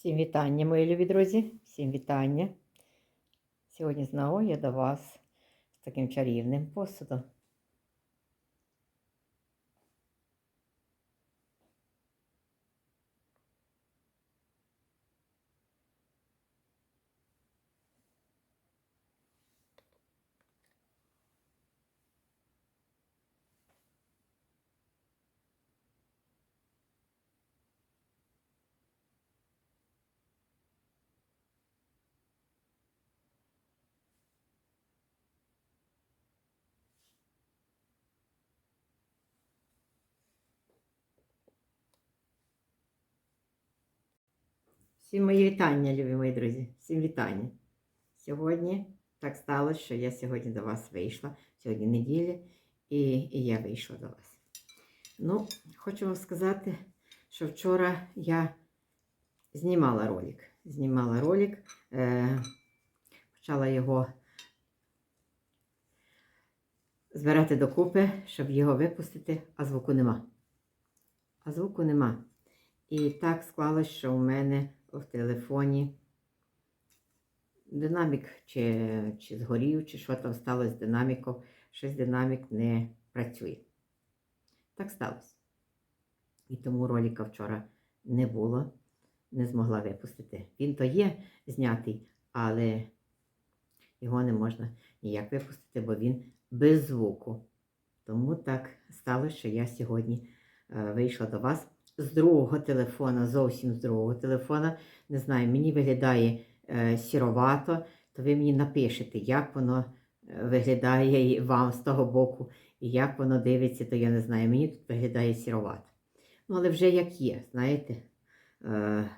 Всім вітання, мої любі друзі, всім вітання. Сьогодні знову я до вас з таким чарівним посудом. Всім мої вітання, любі мої друзі, всім вітання. Сьогодні так сталося, що я сьогодні до вас вийшла. Сьогодні неділя, і, і я вийшла до вас. Ну, хочу вам сказати, що вчора я знімала ролик. Знімала ролик, е, почала його збирати докупи, щоб його випустити, а звуку нема. А звуку нема. І так склалось, що у мене в телефоні динамік чи, чи згорів, чи що там сталося з динаміком, щось динамік не працює. Так сталося. І тому ролика вчора не було, не змогла випустити. Він то є знятий, але його не можна ніяк випустити, бо він без звуку. Тому так сталося, що я сьогодні е, вийшла до вас з другого телефона, зовсім з другого телефона. Не знаю, мені виглядає е, сіровато, то ви мені напишете, як воно е, виглядає вам з того боку, і як воно дивиться, то я не знаю. Мені тут виглядає сіровато. Ну, але вже як є, знаєте. Е,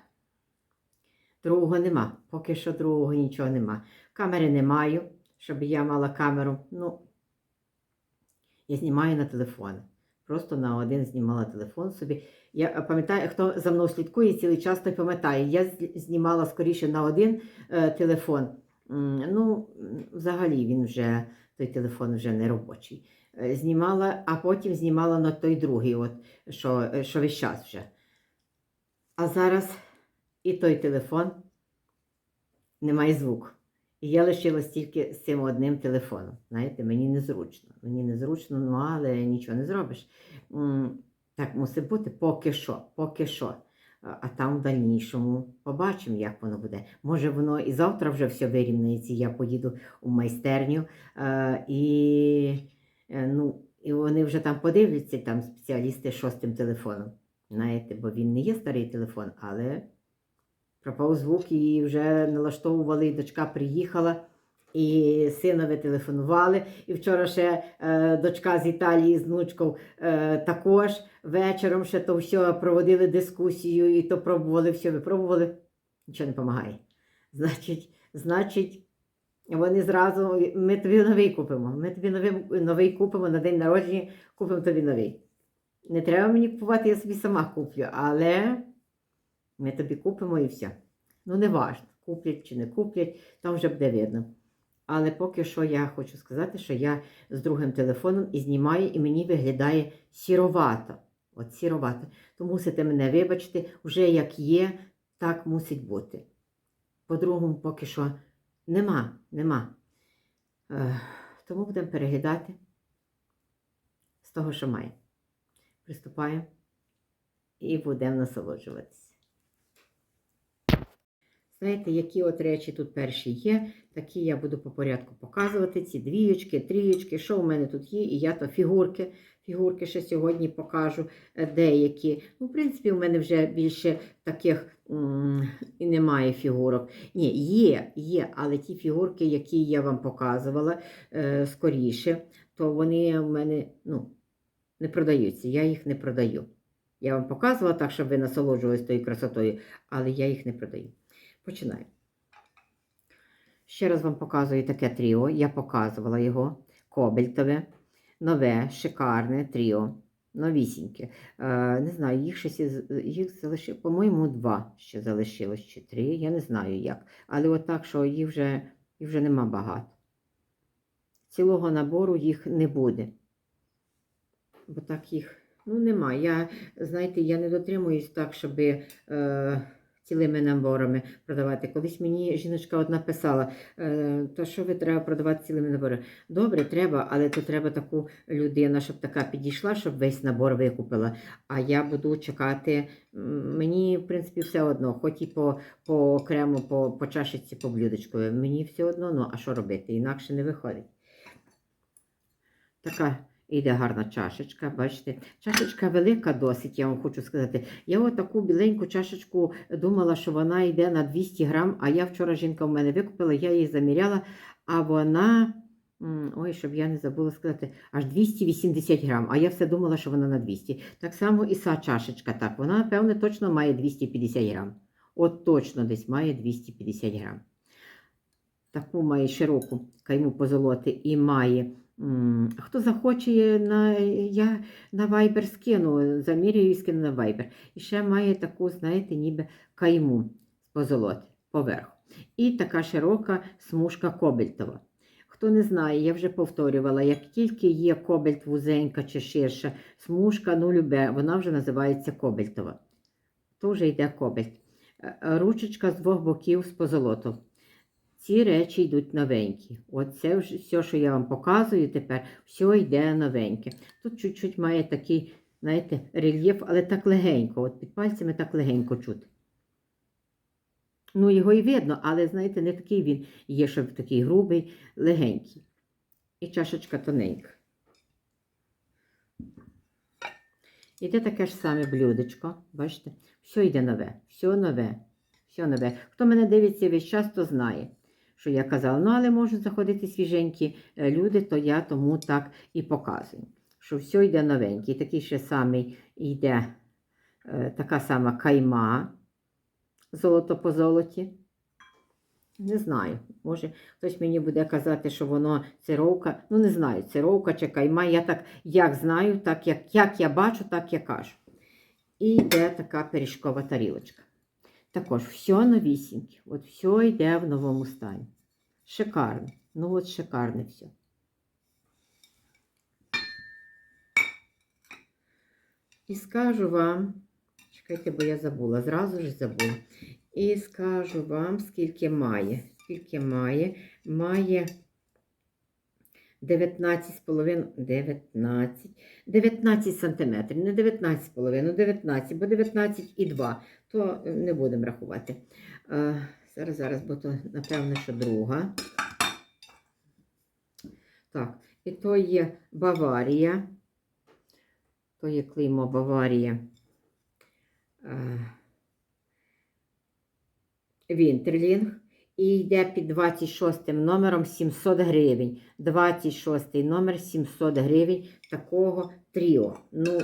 другого нема. Поки що другого нічого нема. Камери не маю, щоб я мала камеру. Ну, я знімаю на телефон. Просто на один знімала телефон собі. Я пам'ятаю, хто за мною слідкує цілий час, той пам'ятає. Я знімала скоріше на один е, телефон. Ну, взагалі він вже, той телефон вже не робочий. Е, Знімала, а потім знімала на той другий, от, що, е, що весь час вже. А зараз і той телефон немає звуку. І я лишилась тільки з цим одним телефоном. Знаєте, мені незручно. Мені незручно, ну але нічого не зробиш. Так мусить бути поки що, поки що. А там в дальнішому побачимо, як воно буде. Може, воно і завтра вже все вирівняється. Я поїду у майстерню е, і, е, ну, і вони вже там подивляться, там спеціалісти, з тим телефоном. Знаєте, бо він не є старий телефон, але пропав звук і вже налаштовували, і дочка приїхала. І синові телефонували. І вчора ще е, дочка з Італії з внучкою е, також вечором ще то все проводили дискусію і то пробували все, випробували. Нічого не допомагає. Значить, значить, вони зразу ми тобі новий купимо. Ми тобі новий, новий купимо на день народження, купимо тобі новий. Не треба мені купувати, я собі сама куплю, але ми тобі купимо і все. Ну, не важно, куплять чи не куплять, там вже буде видно. Але поки що я хочу сказати, що я з другим телефоном і знімаю, і мені виглядає сіровато. От сіровато. То мусите мене вибачити, вже як є, так мусить бути. По-другому, поки що нема, нема. Е, тому будемо переглядати з того, що має. Приступаємо і будемо насолоджуватися. Знаєте, які от речі тут перші є, такі я буду по порядку показувати. Ці двіючки, трієчки, що у мене тут є, і я то фігурки. Фігурки ще сьогодні покажу е, деякі. Ну, в принципі, у мене вже більше таких і немає фігурок. Ні, є, є, але ті фігурки, які я вам показувала е, скоріше, то вони у мене ну, не продаються. Я їх не продаю. Я вам показувала так, щоб ви насолоджувалися тою красотою, але я їх не продаю. Починаю. Ще раз вам показую таке тріо. Я показувала його кобальтове, нове, шикарне тріо. Новісіньке. Е, не знаю, їх щось їх залишилось, по-моєму, два ще залишилось чи три. Я не знаю як. Але от так, що їх вже, їх вже нема багато. Цілого набору їх не буде. Бо так їх ну, нема. Я, знаєте, я не дотримуюсь так, щоб е, цілими наборами продавати. Колись мені жіночка одна писала, е, то що ви треба продавати цілими наборами? Добре, треба, але то треба таку людину, щоб така підійшла, щоб весь набор викупила. А я буду чекати. Мені, в принципі, все одно, хоч і по, по окремо, по, по чашечці, по блюдечку. Мені все одно, ну а що робити? Інакше не виходить. Така іде гарна чашечка, бачите. Чашечка велика досить, я вам хочу сказати. Я отаку біленьку чашечку думала, що вона йде на 200 грам, а я вчора жінка в мене викупила, я її заміряла, а вона, ой, щоб я не забула сказати, аж 280 грам, а я все думала, що вона на 200. Так само і ця чашечка, так, вона, напевне, точно має 250 грам. От точно десь має 250 грам. Таку має широку кайму позолоти і має. Хто захоче, на, я на Viber скину, замірюю і скину на Viber. І ще має таку, знаєте, ніби кайму з позолоти поверху. І така широка смужка кобальтова. Хто не знає, я вже повторювала, як тільки є кобальт вузенька чи ширша смужка, ну любе, вона вже називається кобальтова. То йде кобальт. Е, Ручечка з двох боків з позолотом. Ці речі йдуть новенькі. От це все, що я вам показую тепер, все йде новеньке. Тут чуть-чуть має такий, знаєте, рельєф, але так легенько. От під пальцями так легенько чути. Ну, його і видно, але, знаєте, не такий він є, щоб такий грубий, легенький. І чашечка тоненька. Іде таке ж саме блюдечко, бачите? Все йде нове, все нове, все нове. Хто мене дивиться весь час, то знає, що я казала. Ну, але можуть заходити свіженькі е, люди, то я тому так і показую. Що все йде новенький. Такий ще самий йде е, така сама кайма золото по золоті. Не знаю, може хтось мені буде казати, що воно цировка. Ну, не знаю, цировка чи кайма. Я так як знаю, так як, як я бачу, так я кажу. І йде така пиріжкова тарілочка. Також все новісіньке. От все йде в новому стані. Шикарно. Ну от шикарне все. І скажу вам, чекайте, бо я забула, зразу ж забула. І скажу вам, скільки має. Скільки має? Має 19,5, 19, 19 сантиметрів, не 19,5, 19, бо 19,2, то не будемо рахувати. Е, зараз, зараз, бо то, напевно, що друга. Так, і то є Баварія. То є клеймо Баварія. Е, Вінтерлінг. І йде під 26 номером 700 гривень. 26 номер 700 гривень такого тріо. Ну,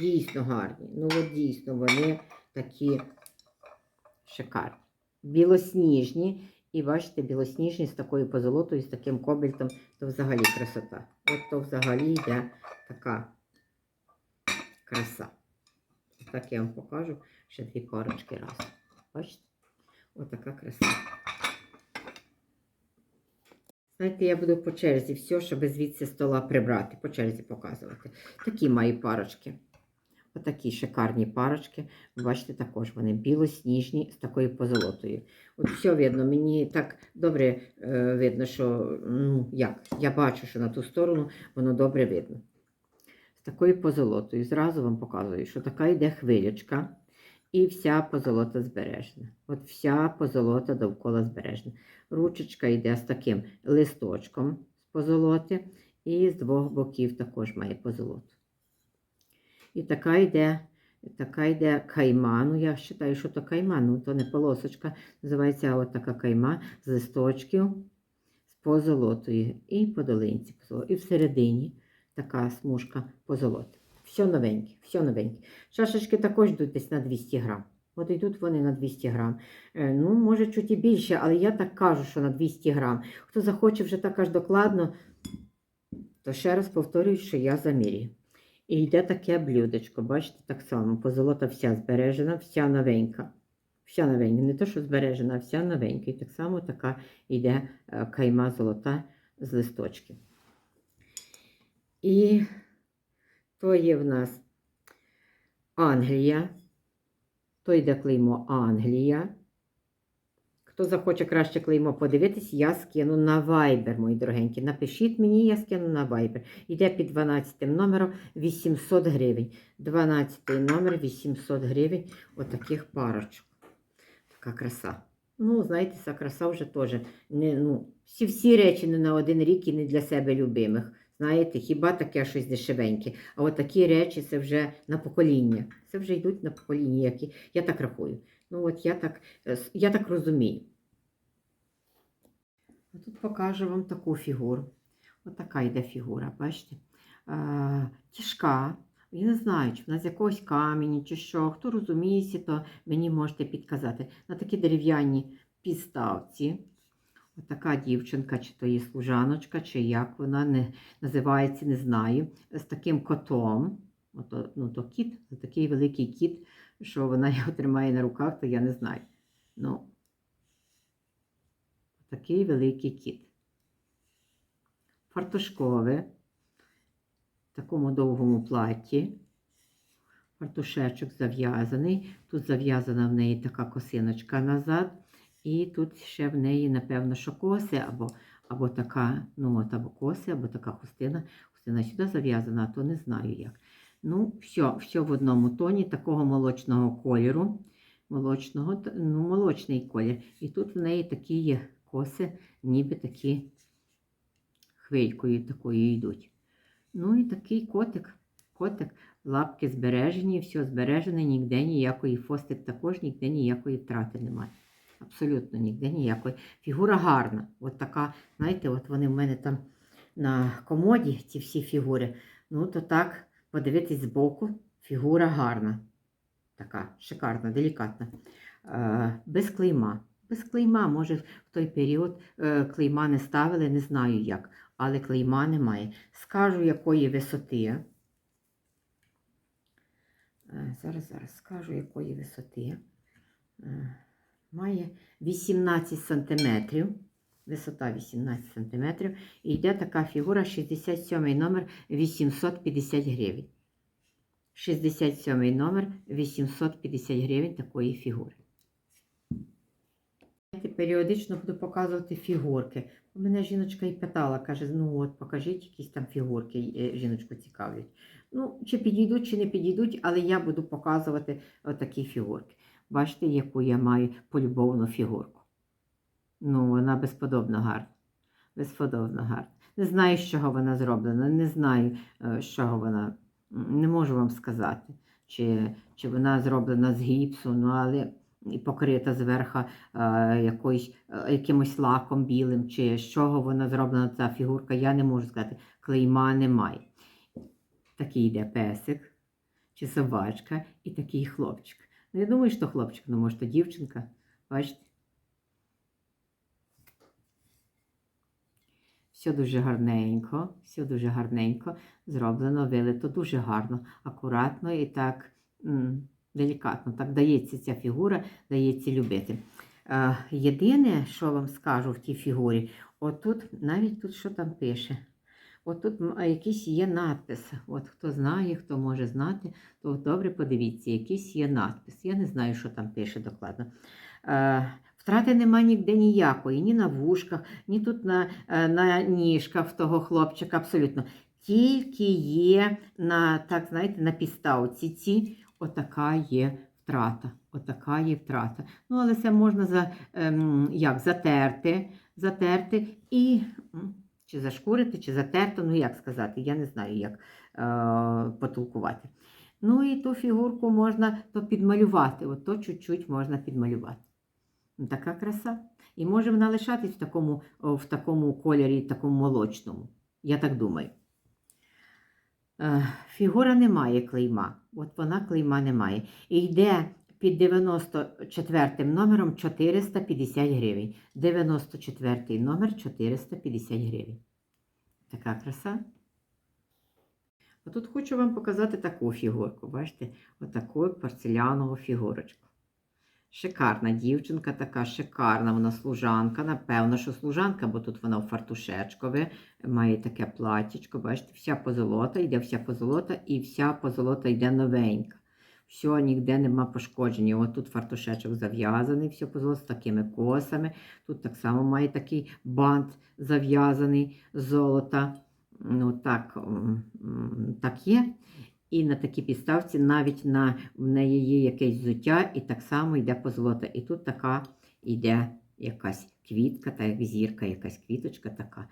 дійсно гарні. Ну, от дійсно, вони такі шикарні. Білосніжні. І бачите, білосніжні з такою позолотою, з таким кобальтом, то взагалі красота. От то взагалі йде така краса. Так я вам покажу ще дві парочки раз. Бачите? Отака краса. Знаєте, я буду по черзі все, щоб звідси стола прибрати, по черзі показувати. Такі маю парочки. Отакі шикарні парочки. Бачите, також вони білосніжні з такою позолотою. От все видно, мені так добре е, видно, що ну, як, я бачу, що на ту сторону воно добре видно. З такою позолотою. Зразу вам показую, що така йде хвилючка. І вся позолота збережена. От вся позолота довкола збережена. Ручечка йде з таким листочком з позолоти, і з двох боків також має позолоту. І така йде, така йде кайма. Ну, я вважаю, що то кайма, ну то не полосочка. Називається от така кайма з листочків з позолотою. І по долинці. І всередині така смужка позолоти. Все новеньке, все новеньке. Чашечки також йдуть десь на 200 грам. От йдуть вони на 200 грам. Е, Ну, може, чуть і більше, але я так кажу, що на 200 грам. Хто захоче вже так аж докладно, то ще раз повторюю, що я замірюю. І йде таке блюдечко, бачите, так само. Позолота вся збережена, вся новенька. Вся новенька. Не то, що збережена, а вся новенька. І так само така йде е, кайма золота з листочків. І то є в нас Англія, То йде клеймо Англія. Хто захоче краще клеймо подивитись, я скину на Viber, мої дорогенькі. Напишіть мені, я скину на Viber. Йде під 12 номером 800 гривень. 12 номер 800 гривень. Отаких парочок. Така краса. Ну, знаєте, ця краса вже теж не, ну, всі, всі речі не на один рік і не для себе любимих. Знаєте, хіба таке щось дешевеньке. А от такі речі це вже на покоління. Це вже йдуть на покоління, які я так рахую. Ну, от я так, е, я так розумію. Тут покажу вам таку фігуру. От така йде фігура, бачите? Тяжка. Я не знаю, чи вона з якогось каменю, чи що. Хто розуміється, то мені можете підказати. На такі дерев'яні підставці. От така дівчинка, чи то є служаночка, чи як вона не називається, не знаю. З таким котом. Ото, ну, то кіт, такий великий кіт, що вона його тримає на руках, то я не знаю. Ну, такий великий кіт. Фартушкове, в такому довгому платі. Фартушечок зав'язаний. Тут зав'язана в неї така косиночка назад. І тут ще в неї, напевно, що коси, або, або така, ну, от, або коси, або така хустина. Хустина сюди зав'язана, то не знаю як. Ну, все, все в одному тоні, такого молочного кольору. Молочного, ну, молочний колір. І тут в неї такі є коси, ніби такі хвилькою такою йдуть. Ну і такий котик. Котик, лапки збережені, все збережене, ніде ніякої фостик також, ніде ніякої втрати немає. Абсолютно ніде ніякої. Фігура гарна. От така, знаєте, от вони в мене там на комоді, ці всі фігури. Ну, то так, подивитись збоку, фігура гарна. Така шикарна, делікатна. Е, без клейма. Без клейма, може, в той період е, клейма не ставили, не знаю як, але клейма немає. Скажу, якої висоти. Е, Зараз, зараз скажу, якої висоти. Е, Має 18 сантиметрів. Висота 18 сантиметрів. І йде така фігура 67 номер 850 гривень. 67 номер 850 гривень такої фігури. Я Періодично буду показувати фігурки. Мене жіночка і питала, каже, ну от покажіть якісь там фігурки, е, жіночку цікавлять. Ну, чи підійдуть, чи не підійдуть, але я буду показувати отакі фігурки. Бачите, яку я маю полюбовну фігурку. Ну, вона безподобно гарна. Безподобно гарна. Не знаю, з чого вона зроблена, не знаю, е, з чого вона. Не можу вам сказати, чи, чи вона зроблена з гіпсу, ну, але і покрита зверху е, якоюсь, е, якимось лаком білим, чи з чого вона зроблена ця фігурка, я не можу сказати. Клейма немає. Такий йде песик, чи собачка, і такий хлопчик. Ну, я думаю, що хлопчик, ну може, то дівчинка. Бачите? Все дуже гарненько, все дуже гарненько зроблено, вилито дуже гарно, акуратно і так делікатно. Так дається ця фігура, дається любити. Е, єдине, що вам скажу в тій фігурі, отут, навіть тут що там пише. Отут якийсь є надпис. От хто знає, хто може знати, то добре подивіться, якийсь є надпис. Я не знаю, що там пише докладно. Е, Втрати нема ніде ніякої, ні на вушках, ні тут на, е, на ніжках того хлопчика, абсолютно. Тільки є на, так, знаєте, на підставці ці, отака є втрата. Отака є втрата. Ну, але це можна за, ем, як, затерти, затерти і чи зашкурити, чи затерти, ну як сказати, я не знаю, як е, потолкувати. Ну і ту фігурку можна то підмалювати, от то чуть-чуть можна підмалювати. Ну, Така краса. І може вона лишатись в такому, в такому кольорі, такому молочному. Я так думаю. Е, Фігура не має клейма. От вона клейма не має. І йде під 94 номером 450 гривень. 94 номер 450 гривень. Така краса. А тут хочу вам показати таку фігурку. Бачите, отаку порцелянову фігурочку. Шикарна дівчинка, така шикарна, вона служанка. Напевно, що служанка, бо тут вона в фартушечкове, має таке платічко, бачите, вся позолота, йде вся позолота і вся позолота йде новенька. Все, ніде нема пошкодження. От тут фартушечок зав'язаний, все позолото з такими косами. Тут так само має такий бант зав'язаний золота. Ну, так, так є. І на такій підставці навіть на, в неї є якесь взуття, і так само йде позолота. І тут така йде якась квітка, та як зірка, якась квіточка така.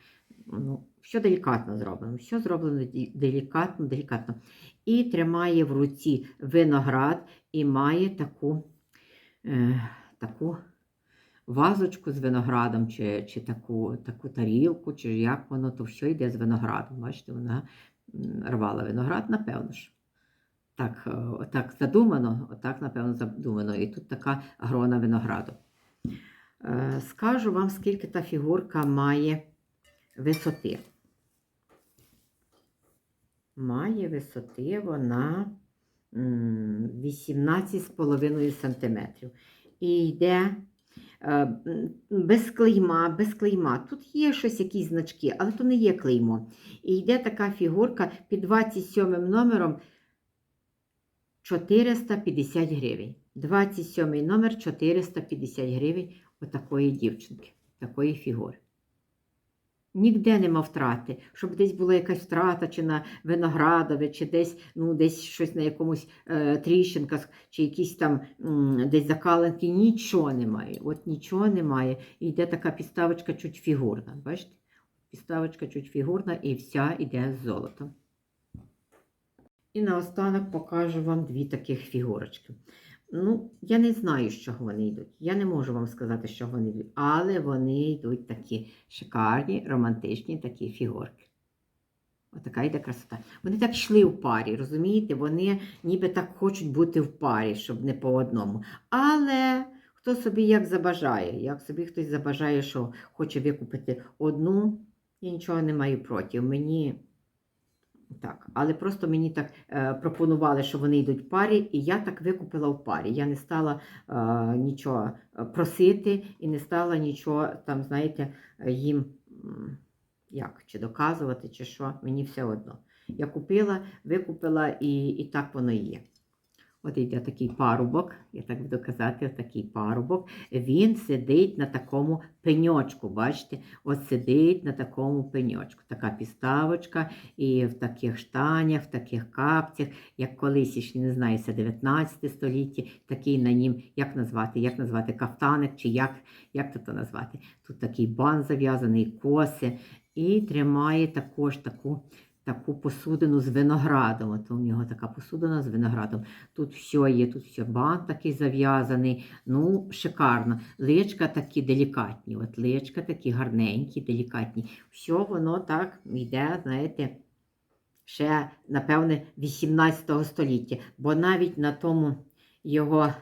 Ну, все делікатно зроблено. Все зроблено делікатно, делікатно. І тримає в руці виноград і має таку, е, таку вазочку з виноградом, чи, чи таку, таку тарілку, чи як воно, то все йде з виноградом. Бачите, вона рвала виноград, напевно ж. Так, е, так задумано, отак, напевно, задумано. І тут така грона винограду. Е, Скажу вам, скільки та фігурка має висоти. Має висоти вона 18,5 см. І йде без клейма, без клейма. Тут є щось, якісь значки, але то не є клеймо. І йде така фігурка під 27 номером 450 гривень. 27 номер 450 гривень отакої дівчинки, такої фігури. Ніде нема втрати, щоб десь була якась втрата, чи на виноградові, чи десь, ну, десь щось на якомусь е, тріщинках, чи якісь там м, десь закаленки. Нічого немає. От нічого немає. І йде така підставочка чуть фігурна. Бачите? Підставочка чуть фігурна і вся йде з золотом. І наостанок покажу вам дві таких фігурочки. Ну, я не знаю, з чого вони йдуть. Я не можу вам сказати, чого вони йдуть, але вони йдуть такі шикарні, романтичні такі фігурки. Отака йде красота. Вони так йшли в парі, розумієте? Вони ніби так хочуть бути в парі, щоб не по одному. Але хто собі як забажає, як собі хтось забажає, що хоче викупити одну, я нічого не маю проти. Мені так, але просто мені так е, пропонували, що вони йдуть в парі, і я так викупила в парі. Я не стала е, нічого е, просити і не стала нічого там, знаєте, їм як, чи доказувати, чи що. Мені все одно. Я купила, викупила, і, і так воно і є. От йде такий парубок, я так буду казати, такий парубок. Він сидить на такому пеньочку, бачите? От сидить на такому пеньочку. Така підставочка, і в таких штанях, в таких капцях, як колись, ще не знаю, це 19 століття, такий на нім, як назвати, як назвати кафтаник, чи як, як то назвати. Тут такий бан зав'язаний, коси, і тримає також таку. Таку посудину з виноградом. От у нього така посудина з виноградом. Тут все є, тут бант такий зав'язаний. Ну, шикарно. Личка такі делікатні. От личка такі гарненькі, делікатні. Все воно так йде, знаєте, ще, напевне, 18 століття. Бо навіть на тому його,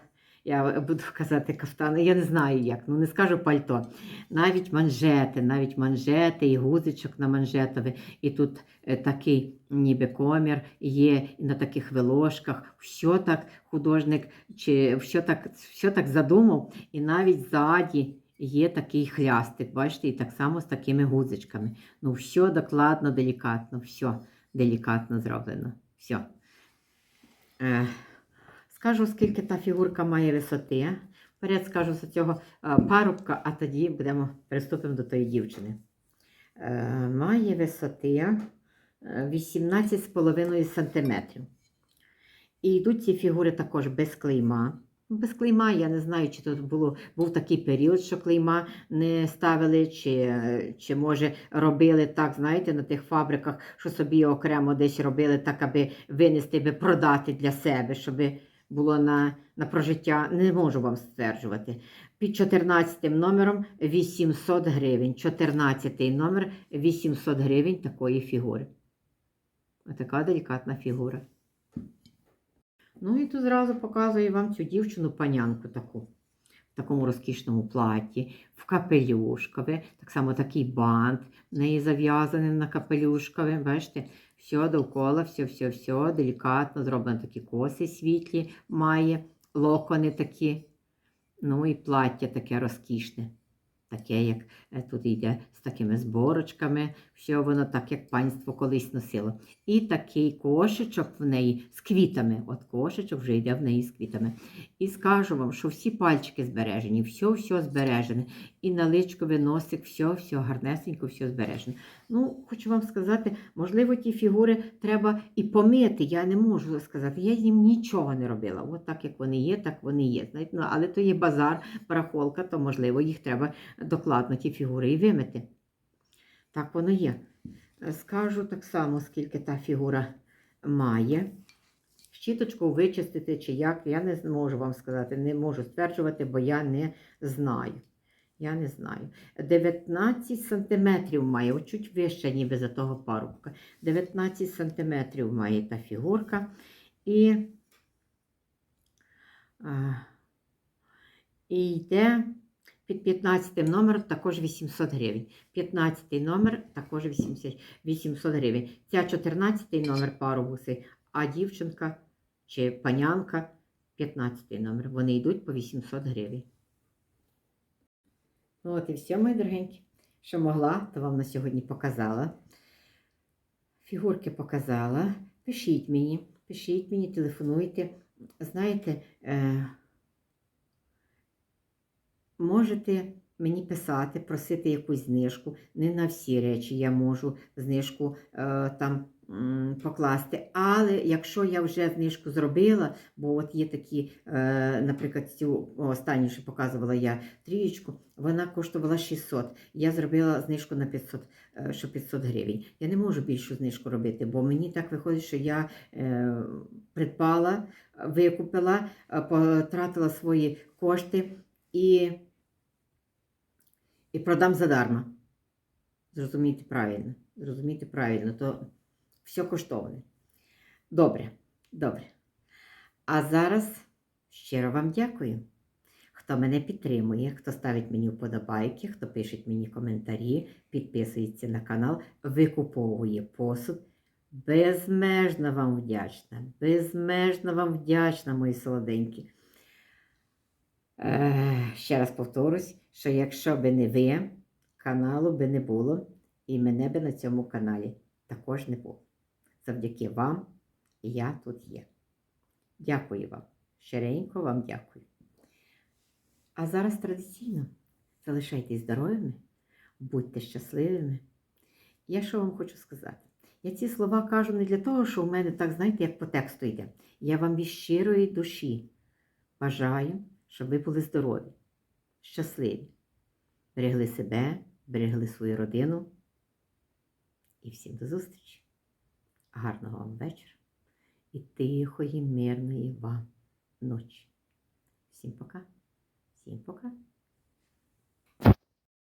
я буду казати кафтани, я не знаю як, ну не скажу пальто. Навіть манжети, навіть манжети і гузичок на манжетові. І тут е, такий ніби комір є на таких вилошках. Все так художник, чи все так, все так задумав, і навіть ззаді є такий хлястик, бачите, і так само з такими гузичками. Ну, все докладно, делікатно, все делікатно зроблено. Все. Е, скажу, скільки та фігурка має висоти. Вперед скажу за цього е, парубка, а тоді будемо приступимо до тої дівчини. Е, має висоти е, 18,5 см. І йдуть ці фігури також без клейма. Без клейма, я не знаю, чи тут було, був такий період, що клейма не ставили, чи, е, чи може робили так, знаєте, на тих фабриках, що собі окремо десь робили так, аби винести, аби продати для себе, щоб було на, на прожиття. Не можу вам стверджувати. Під 14 номером 800 гривень. 14 номер 800 гривень такої фігури. Отака делікатна фігура. Ну і тут зразу показую вам цю дівчину панянку таку. В такому розкішному платі, в капелюшкові, так само такий бант в неї зав'язаний на капелюшкові. Бачите, все довкола, все, все, все, делікатно зроблено такі коси світлі, має, локони такі. Ну і плаття таке розкішне. таке, як е, тут йде з такими зборочками, все воно так, як панство колись носило. І такий кошечок в неї з квітами. От кошечок вже йде в неї з квітами. І скажу вам, що всі пальчики збережені, все-все збережене. І наличковий носик, все-все гарнесенько, все збережене. Ну, хочу вам сказати, можливо, ті фігури треба і помити. Я не можу сказати. Я ним нічого не робила. От так, як вони є, так вони є. Знаєте, ну, але то є базар, барахолка, то можливо їх треба докладно ті фігури і вимити. Так воно є. Скажу так само, скільки та фігура має. Щіточку вичистити чи як, я не можу вам сказати, не можу стверджувати, бо я не знаю. Я не знаю. 19 сантиметрів має, чуть вище, ніби за того парубка. 19 сантиметрів має та фігурка. І, і йде під 15 номером також 800 гривень. 15 номер також 80, 800 гривень. Ця 14 номер парубуси, а дівчинка чи панянка 15 номер. Вони йдуть по 800 гривень. Ну от і все, мої дорогенькі. Що могла, то вам на сьогодні показала. Фігурки показала. Пишіть мені, пишіть мені, телефонуйте. Знаєте, е, можете мені писати, просити якусь знижку. Не на всі речі я можу знижку е, там покласти. Але якщо я вже знижку зробила, бо от є такі, е, наприклад, цю останню, що показувала я трієчку, вона коштувала 600. Я зробила знижку на 500, е, що 500 гривень. Я не можу більшу знижку робити, бо мені так виходить, що я е, придбала, викупила, потратила свої кошти і, і продам задарма. Зрозумійте правильно. Зрозумійте правильно, то все коштовне. Добре, добре. А зараз щиро вам дякую. Хто мене підтримує, хто ставить мені вподобайки, хто пише мені коментарі, підписується на канал, викуповує посуд. Безмежно вам вдячна, безмежно вам вдячна, мої солоденькі. Е, ще раз повторюсь, що якщо би не ви, каналу би не було, і мене би на цьому каналі також не було. Завдяки вам я тут є. Дякую вам. Щиренько вам дякую. А зараз традиційно залишайтесь здоровими, будьте щасливими. Я що вам хочу сказати? Я ці слова кажу не для того, що у мене так, знаєте, як по тексту йде. Я вам від щирої душі бажаю, щоб ви були здорові, щасливі, берегли себе, берегли свою родину. І всім до зустрічі. Гарного вам вечора і тихої, мирної вам ночі. Всім пока. Всім пока.